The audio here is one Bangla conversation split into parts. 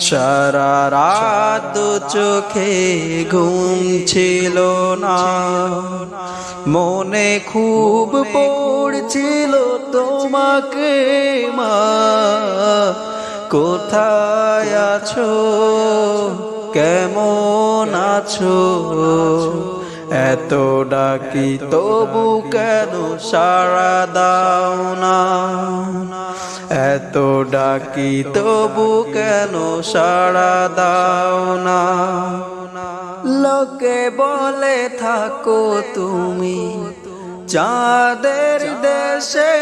সারা রাত চোখে ঘুম ছিল না। মনে খুব পড়ছিল তোমাকে মা। কোথায় আছো? কেমন আছো? এত ডাকি, তবু কেন সাড়া দাও না? এত ডাকি, তবু কেন সাড়া দাও না? লোকে বলে, থাকো তুমি চাঁদের দেশে।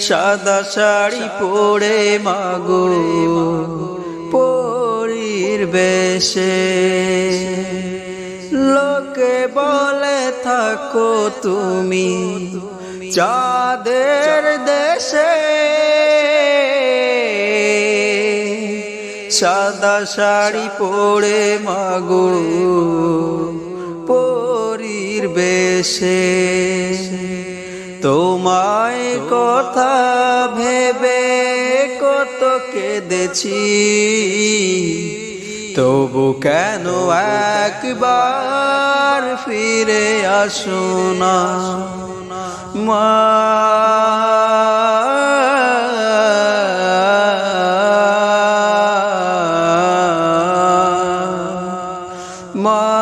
সাদা শাড়ি পরে মাগো। বেশে। লোকে বলে, থাকো তুমি চাঁদের দেশে। সাদা শাড়ি পরে মাগো পরীর বেশে। তোমায় কথা ভেবে কত কেঁদেছি। তবু কেন একবার ফিরে আসো না? মা মা